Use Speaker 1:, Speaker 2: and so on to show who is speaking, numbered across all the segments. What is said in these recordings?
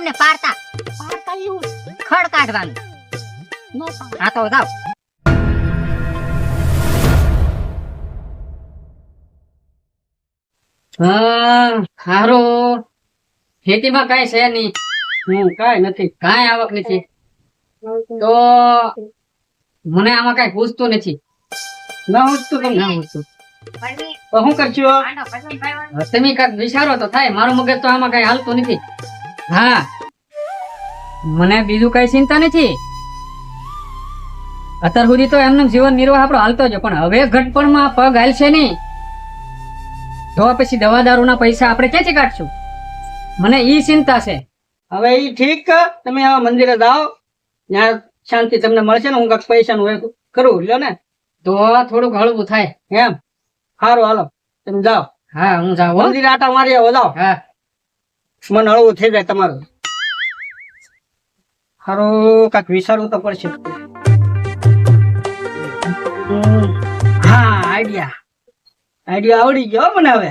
Speaker 1: તમને પારતા
Speaker 2: પારતા એવું
Speaker 1: ખડ કાઢવાનું.
Speaker 2: ન
Speaker 1: હા તો જાઓ.
Speaker 3: હારો. ખેતીમાં કઈ છે નહીં. હું કઈ નથી કઈ આવક નથી. તો મને આમાં કઈ પૂછતું નથી. ના પૂછતું કેમ ના પૂછતું. તો શું કરશો તમે કાંઈક વિચારો તો થાય. મારું મગજ તો આમાં કઈ હાલતું નથી. હા. મને બીજું કઈ ચિંતા નથી. અત્યાર સુધી તો એમનું જીવન નિર્વાહ આપણો હાલતો જ પણ હવે ઘટપણમાં પગ હાલશે નહીં. તો પછી દવા દારૂના પૈસા આપણે ક્યાંથી કાઢશું? મને ઈ ચિંતા છે.
Speaker 4: હવે ઈ ઠીક તમે આવા મંદિરે જાઓ. ત્યાં શાંતિ તમને મળશે ને હું કાંક પૈસાનું હોય કરું લ્યો ને.
Speaker 3: તો થોડુંક હળવું થાય.
Speaker 4: એમ. સારું હાલો. તમે જાઓ.
Speaker 3: હા હું જાઉં
Speaker 4: મંદિરે આટા મારી આવો જાઓ.
Speaker 3: હા.
Speaker 4: મન હળવું થઈ જાય તમારું. સારું કાંઈક વિચારવું તો પડશે. હા, આઈડિયા. આઈડિયા આવડી ગયો મને હવે.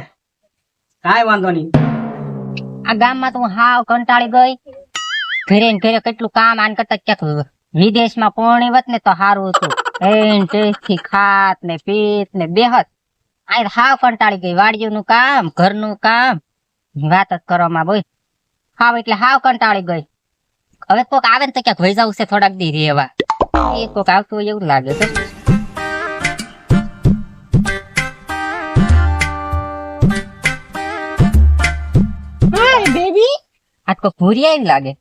Speaker 4: કાંઈ વાંધો નહીં.
Speaker 1: આ ગામમાં તો હાવ કંટાળી ગઈ. ઘરે ને ઘરે કેટલું કામ આન કરતા ક્યાંક વિદેશમાં પોણી વત ને તો સારું હતું. એન ટેસ્ટથી ખાત ને પીત ને બેહત. આ હાવ કંટાળી ગઈ. વાડીઓનું કામ, ઘરનું કામ. વાત જ કરવામાં બોય હાવ એટલે હાવ કંટાળી ગઈ. હવે કોક આવે ને તો ક્યાંક વહી જવું છે થોડાક દી રેવા એ કોક આવતું હોય એવું લાગે છે.
Speaker 2: બેબી.
Speaker 1: આ તો ભૂરી આવી લાગે.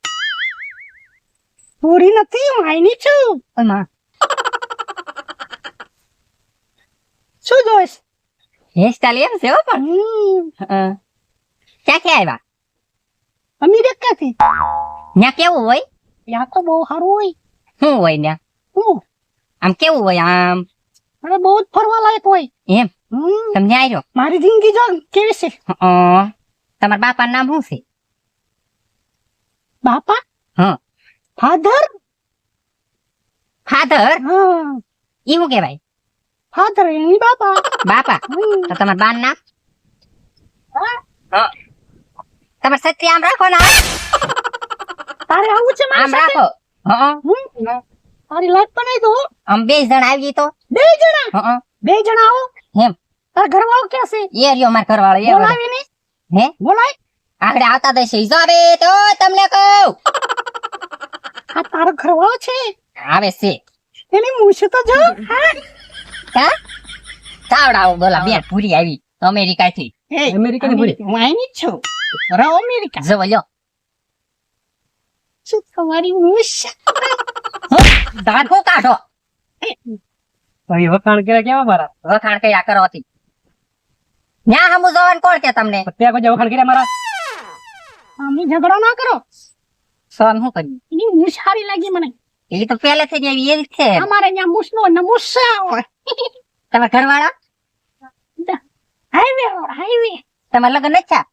Speaker 2: પૂરી નથી હું આઈની છું.
Speaker 1: ઓયમાં.
Speaker 2: શું જોઈશ?
Speaker 1: હેરસ્ટાઈલ એમ છે હો પણ.
Speaker 2: હમ,
Speaker 1: હં. ક્યાં ક્યાં આવ્યા
Speaker 2: અમેરિકાથી
Speaker 1: ત્યાં કેવું હોય
Speaker 2: ત્યાં તો બહુ સારું હોય
Speaker 1: શું હોય ત્યાં
Speaker 2: શું
Speaker 1: આમ કેવું હોય આમ
Speaker 2: અરે બહુ જ ફરવા લાયક હોય
Speaker 1: એમ તમને આવ્યો
Speaker 2: મારી જિંદગી જો કેવી છે
Speaker 1: તમારા બાપાનું નામ શું છે
Speaker 2: બાપા
Speaker 1: હા.
Speaker 2: ફાધર
Speaker 1: ફાધર
Speaker 2: હા
Speaker 1: ઈ શું કહેવાય
Speaker 2: ફાધર એની બાપા
Speaker 1: બાપા તો તમારા બાનું નામ
Speaker 2: હા.
Speaker 1: તમારે સત્ય આમ રાખો ને
Speaker 2: તારે આવું છે
Speaker 1: આમ રાખો. હા
Speaker 2: તારી લાઈટ બનાવી દો
Speaker 1: આમ બે જણ આવી તો.
Speaker 2: બે જણા?
Speaker 1: હા
Speaker 2: બે જણા આવો?
Speaker 1: એમ
Speaker 2: તાર ઘરવાળો કે છે?
Speaker 1: એ રહ્યો માર ઘરવાળો એ
Speaker 2: બોલાવી ને
Speaker 1: હે?
Speaker 2: બોલાય.
Speaker 1: આગળ આવતા દે છે. જો તો તમને કહું.
Speaker 2: આ તારો ઘરવાળો છે?
Speaker 1: આવે છે.
Speaker 2: એની મૂછ તો જો હા?
Speaker 1: ચાવડાવો બોલા બે પૂરી આવી. અમેરિકા થી
Speaker 2: અમેરિકા
Speaker 4: ની પૂરી?
Speaker 2: હું આઈની જ છું. રહો અમેરિકા
Speaker 1: જો લ્યો
Speaker 2: શું તમારી મૂછ
Speaker 1: હું કાઢો
Speaker 4: ભાઈ વખાણ કર્યા કેવા મારા
Speaker 1: વખાણ કયા કરો હતી ન્યા હમુ જવાન કોણ કે તમને
Speaker 4: ત્યાં કોઈ વખાણ કર્યા મારા
Speaker 2: અમે ઝઘડો ના કરો
Speaker 1: સહન હું કરી
Speaker 2: એની મૂછ સારી લાગી મને
Speaker 1: એ તો પહેલેથી જ એવી એવી છે
Speaker 2: અમારે અહીંયા મૂછ નો નમૂસા હોય
Speaker 1: તમે ઘરવાળા
Speaker 2: હાઈવે હાઈવે
Speaker 1: તમારે લગ્ન જ થયા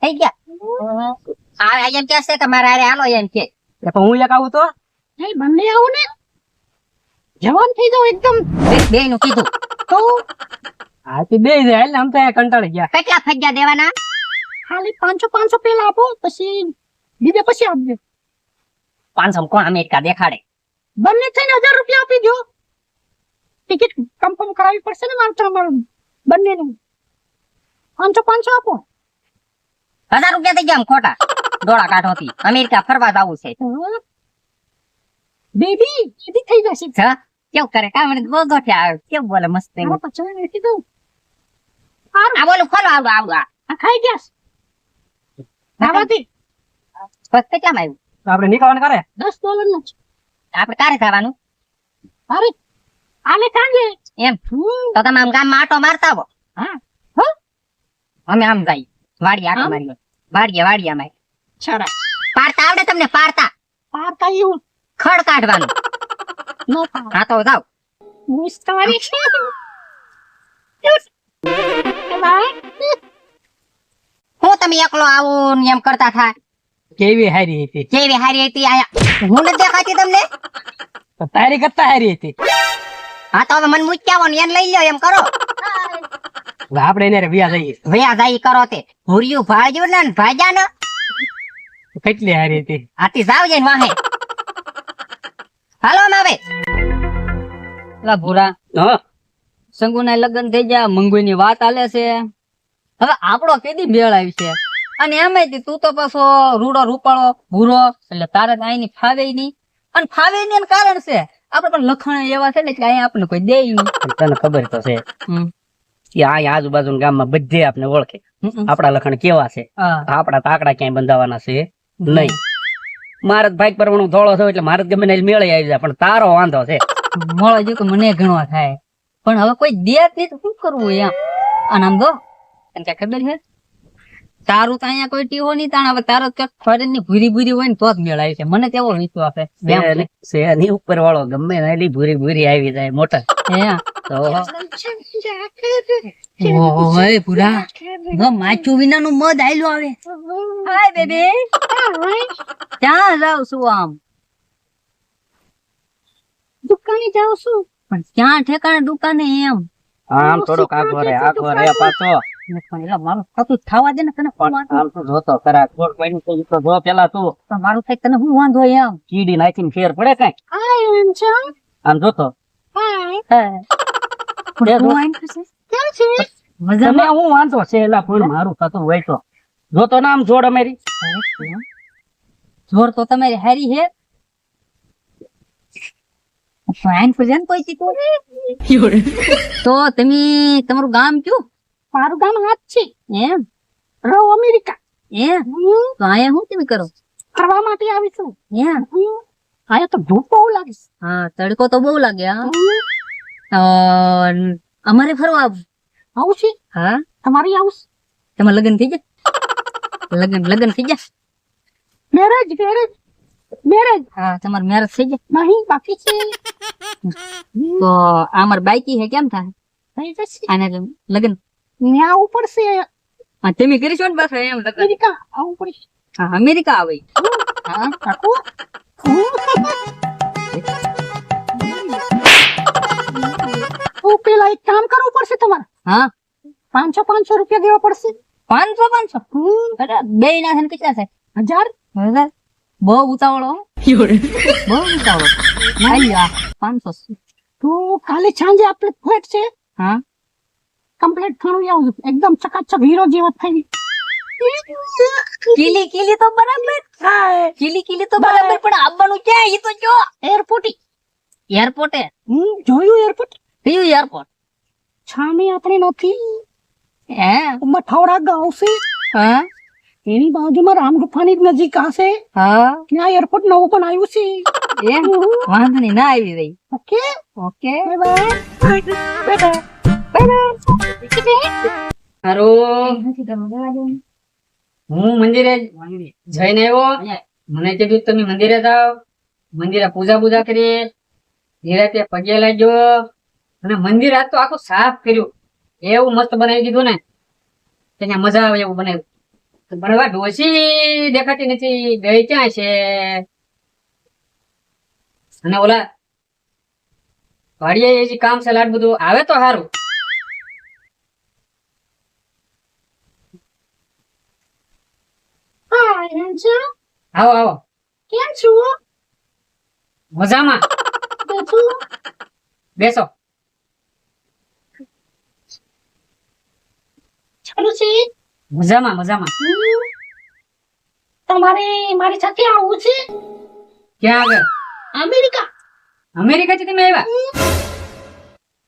Speaker 1: થઈ ગયા આ એમ કે છે તમારે આરે હાલો એમ કે
Speaker 4: પણ હું એક આવું તો
Speaker 2: બંને આવું ને જવાન થઈ જાવ એકદમ
Speaker 1: બે નું કીધું
Speaker 2: તો
Speaker 4: હા તે બે જાય એટલે આમ તો કંટાળી ગયા
Speaker 1: કેટલા ફગ્યા દેવાના
Speaker 2: ખાલી પાંચસો પાંચસો પેલા આપો પછી બીજે પછી આપજો
Speaker 1: પાંચસો કોણ અમેરિકા દેખાડે
Speaker 2: બંને થઈને હજાર રૂપિયા આપી દો ટિકિટ કન્ફર્મ કરાવવી પડશે ને મારે તમારું બંનેનું પાંચસો પાંચસો આપો.
Speaker 1: હજાર રૂપિયા થઈ ગયા આમ ખોટા. ડોળા કાઢોથી અમેરિકા ફરવા જવું છે.
Speaker 2: બેબી બેબી થઈ જશે.
Speaker 1: છ કેવું કરે? કા મને ગોગો થયા કેવું બોલે મસ્ત આ બોલું ખોલો આવડું આવડું આ
Speaker 2: ખાઈ ગયા. નાવાથી
Speaker 1: બસ કેમ આવ્યું
Speaker 4: આપણે નીકળવાનું કરે
Speaker 2: દસ ડોલરનું
Speaker 1: આપણે કારે થવાનું
Speaker 2: અરે આને કાંગે
Speaker 1: એમ? તો તમે આમ ગામમાં આટો મારતા હો.
Speaker 2: હા.
Speaker 1: અમે આમ ગાઈ. વાડી આટો મારી વાડીએ વાડીએ અમારે
Speaker 2: છરા.
Speaker 1: પારતા આવડે તમને? પારતા
Speaker 2: પારતા એવું?
Speaker 1: ખડ કાઢવાનું.
Speaker 2: નો
Speaker 1: હા તો જાવ
Speaker 2: મૂસ છે.
Speaker 1: હું તમે એકલો આવું ને એમ કરતા થાય
Speaker 4: કેવી હારી હતી?
Speaker 1: કેવી હારી હતી? આયા. હું નથી દેખાતી તમને?
Speaker 4: તો તારી કરતા હારી હતી.
Speaker 1: હા તો હવે મને મૂકી આવો ને એને લઈ લ્યો એમ કરો.
Speaker 4: આપણે એને વ્યા જઈએ.
Speaker 1: વ્યા જાય કરો તે. ભૂર્યું ભાજ્યું ને ભાજા ને
Speaker 3: કેટલી હારી હતી.
Speaker 5: આથી જાવ જઈને વાહે. હાલો માવે. લા ભૂરા
Speaker 3: હા.
Speaker 5: સંગુના લગ્ન થઈ ગયા મંગુની વાત આલે છે. હવે આપણો કેદી મેળ આવી છે? અને એમાં તું તો પાછો રૂડો રૂપાળો ભૂરો એટલે તારે અહીં ની ફાવે નહીં. અને ફાવે નહીં કારણ છે? આપણે પણ લખણ એવા છે ને એટલે અહીંયા આપણને કોઈ દે નહીં.
Speaker 3: તને ખબર તો છે. આ આજુબાજુ ગામમાં બધે આપને ઓળખે. આપણા લખણ કેવા છે. આપણા તાકડા ક્યાંય બંધાવાના છે? નહીં. મારે ભાઈ પરવાનું ધોળો થયો એટલે મારે ગમે મેળે આવી જાય પણ તારો વાંધો છે.
Speaker 5: મળે જો કે મને ઘણો થાય. પણ હવે કોઈ દે જ નહીં શું કરવું એમ? અને આમ જો તને ખબર છે? તારું તો અહીંયા કોઈ ટીવો નહીં તાણ હવે તારો ક્યાંક ફરેનની ભૂરી ભૂરી હોય ને તો જ મેળ આવી છે. મને તેવો વિશ્વાસ છે. છે.
Speaker 3: ઉપર વાળો ગમે ને એટલી ભૂરી ભૂરી આવી જાય મોટા.
Speaker 5: હે.
Speaker 3: તો
Speaker 5: ઓય પૂરા માચુ વિના નું મધ આયલો આવે. Hi baby. ક્યાં જાવ છું આમ?
Speaker 2: દુકાને જાઉં છું.
Speaker 5: પણ ક્યાં ઠેકાણે દુકાને એમ?
Speaker 3: આમ થોડો આગો રે આગો રે પાછો.
Speaker 5: મારું થતું થવા દે ને તને શું
Speaker 3: પણ
Speaker 5: વાંધો?
Speaker 3: આમ તો જોતો ખરા કોટ કોઈનું તો ઈ તો જો પેલા તું.
Speaker 5: મારું થાય તને શું વાંધો એમ?
Speaker 3: કીડી નાખીને ફેર પડે કઈ? આમ જોતો તમે હું વાંધો છે એલા પણ મારું થતું હોય તો જો તો નામ જોડ અમારી.
Speaker 5: જોર તો તમારી હારી હે. ફાઈન પ્રેઝન્ટ કોઈ ચીકુ? તો તમે તમારું ગામ કયું?
Speaker 2: મારું ગામ હાથ છે.
Speaker 5: એમ?
Speaker 2: રહો અમેરિકા.
Speaker 5: એમ?
Speaker 2: હું
Speaker 5: તો આયા હું તમે કરો?
Speaker 2: કરવા માટે આવી છું.
Speaker 5: એમ?
Speaker 2: આયા તો ધૂપ બહુ લાગે
Speaker 5: હા તડકો તો બહુ લાગે હા. અમારે ફરવા આવું.
Speaker 2: આવું છે?
Speaker 5: હા.
Speaker 2: તમારી આવું
Speaker 5: તમારે લગ્ન થઈ જાય લગ્ન લગ્ન થઈ જાય
Speaker 2: મેરેજ મેરેજ મેરેજ.
Speaker 5: હા તમારે મેરેજ થઈ જાય
Speaker 2: નહીં બાકી છે.
Speaker 5: તો અમારે બાઈકી હે કેમ થાય? આને લગ્ન.
Speaker 2: ન્યા આવું પડશે.
Speaker 5: હા તમે કરીશો ને બસ એમ લગ્ન.
Speaker 2: અમેરિકા આવું પડશે.
Speaker 5: હા અમેરિકા આવે. હા
Speaker 2: કાકુ હા? પાંચસો પાંચસો રૂપિયા દેવા પડશે?
Speaker 5: પાંચસો પાંચસો? અરે બે ના થાય કેટલા થાય
Speaker 2: હજાર?
Speaker 5: હજાર? બહુ ઉતાવળો. બહુ ઉતાવળો. પાંચસો.
Speaker 2: તું કાલે સાંજે આપણે ફ્લેટ છે?
Speaker 5: હા?
Speaker 2: કમ્પ્લીટ થણું આવું એકદમ ચકાચક હીરો જેવો થઈ
Speaker 5: કીલી કીલી તો બરાબર કીલી કીલી તો બરાબર. પણ આવવાનું ક્યાં? એ તો જો.
Speaker 2: એરપોર્ટ
Speaker 5: એરપોર્ટે
Speaker 2: હું જોયું એરપોર્ટ
Speaker 5: કયું એરપોર્ટ
Speaker 2: સામે આપણી નથી.
Speaker 5: હે?
Speaker 2: મઠાવડા ગાંવ છે.
Speaker 5: હા?
Speaker 2: એની બાજુમાં રામ ગુફાની નજીક હશે
Speaker 5: હા?
Speaker 2: ત્યાં એરપોર્ટ નવું પણ આવ્યું છે.
Speaker 5: એમ? વાંધો નહીં ના આવી રહી.
Speaker 2: ઓકે?
Speaker 5: ઓકે.
Speaker 2: બાય બાય
Speaker 3: હારું હું મંદિરે જઈને આવ્યો. મને કીધું તમે મંદિરે જાઓ. મંદિરે પૂજા પૂજા કરી નિરાતે પગે લાગ્યો. અને મંદિર આજ તો આખું સાફ કર્યું. એવું મસ્ત બનાવી દીધું ને. ત્યાં મજા આવે એવું બનાવ્યું. ભણવા ડોસી દેખાતી નથી. ગઈ ક્યાં છે? અને ઓલા વાડીએ જે કામ છે લાડ બધું આવે તો સારું આવો આવો.
Speaker 2: કેમ છો?
Speaker 3: મજામાં. બેસો.
Speaker 2: છે
Speaker 3: મજામાં મજામાં.
Speaker 2: તમારે મારી સાથે આવવું છે?
Speaker 3: ક્યાં આગળ?
Speaker 2: અમેરિકા.
Speaker 3: અમેરિકા થી તમે આવ્યા?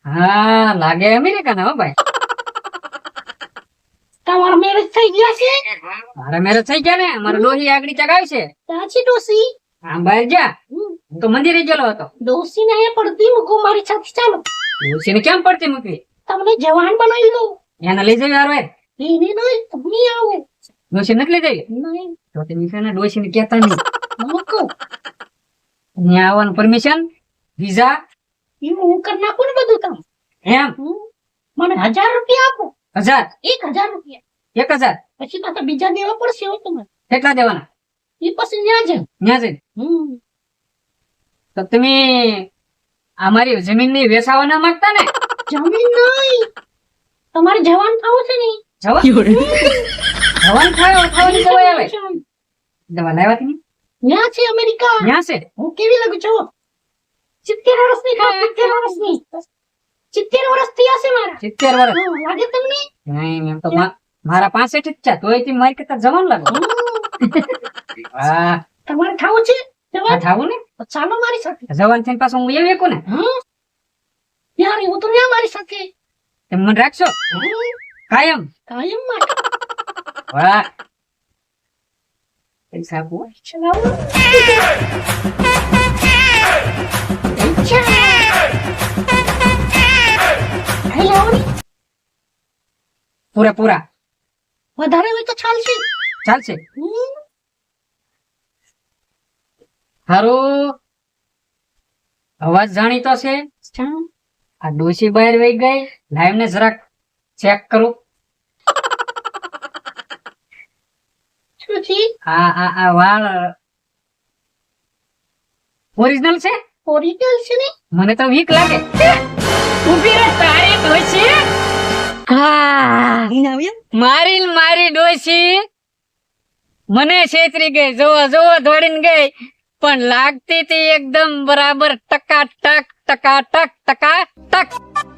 Speaker 3: હા લાગે અમેરિકા ના હો ભાઈ.
Speaker 2: તમારા મેરેજ થઈ ગયા છે?
Speaker 3: મારા મેરેજ થઈ ગયા ને મારા ડોહી આગળ ચગાવી છે.
Speaker 2: ત્યાંથી ડોસી?
Speaker 3: આમ બહાર ગયા હું તો મંદિરે ગયેલો હતો.
Speaker 2: ડોસી ને પડતી મૂકો મારી સાથે ચાલો.
Speaker 3: ડોશીને કેમ પડતી મૂકવી?
Speaker 2: તમને જવાન બનાવી દઉં.
Speaker 3: એને લઈ જવી હારો
Speaker 2: એને નહીં તમે આવો.
Speaker 3: ડોશી નથી લઈ જવી
Speaker 2: નહીં.
Speaker 3: તો તમે છે ને કહેતા નહીં. અહીંયા આવવાનું પરમિશન વિઝા
Speaker 2: હું કરી નાખું ને બધું કામ?
Speaker 3: એમ?
Speaker 2: મને હજાર રૂપિયા આપો.
Speaker 3: હજાર?
Speaker 2: એક હજાર રૂપિયા.
Speaker 3: એક હજાર?
Speaker 2: પછી પાછા બીજા દેવા પડશે હો તમારે
Speaker 3: કેટલા દેવાના?
Speaker 2: એ પછી
Speaker 3: તો તમે અમારી જમીનની વેચાવા ના માંગતા ને?
Speaker 2: જમીન નહીં. તમારે જવાન થવું છે ને
Speaker 3: જવા જવાન થયો થવાની દવાઈ આવે. દવા લાવ્યા તમે?
Speaker 2: ન્યા છે અમેરિકા.
Speaker 3: ન્યા છે?
Speaker 2: હું કેવી લાગુ છું સિત્તેર વર્ષની ખા સિત્તેર વર્ષની. સિત્તેર વર્ષ થયા છે મારા.
Speaker 3: સિત્તેર વર્ષ.
Speaker 2: લાગે તમને?
Speaker 3: નહીં એમ તો મારા પાસે જ છે. તોય તે મારી કરતા જવાન લાગો.
Speaker 2: તમારે ખાવું છે? જવાન?
Speaker 3: ખાવું ને?
Speaker 2: ચાલો મારી સાથે.
Speaker 3: જવાન થઈને પાછું હું એવી એકું ને?
Speaker 2: હમ. યાર હું તો ન્યા મારી સાથે.
Speaker 3: તમે મને રાખશો? કાયમ.
Speaker 2: કાયમ
Speaker 3: વાહ પૈસા આપો.
Speaker 2: ચલાવો
Speaker 3: પૂરા પૂરા.
Speaker 2: વધારે હોય તો ચાલશે.
Speaker 3: ચાલશે. હારો. અવાજ જાણીતો છે. આ ડોસી બહાર વહી ગઈ. લાઈવ ને જરાક ચેક કરું.
Speaker 2: શું છે
Speaker 3: આ આ આ વાળ ઓરિજિનલ છે?
Speaker 2: ઓરિજિનલ છે ને?
Speaker 3: મને તો વીક લાગે. ઊભી રે તારી ડોસી મારી મારી ડોસી મને છેતરી ગઈ. જોવો જોવો દોડીને ગઈ. પણ લાગતી હતી એકદમ બરાબર ટકા ટક ટકા ટક ટકા ટક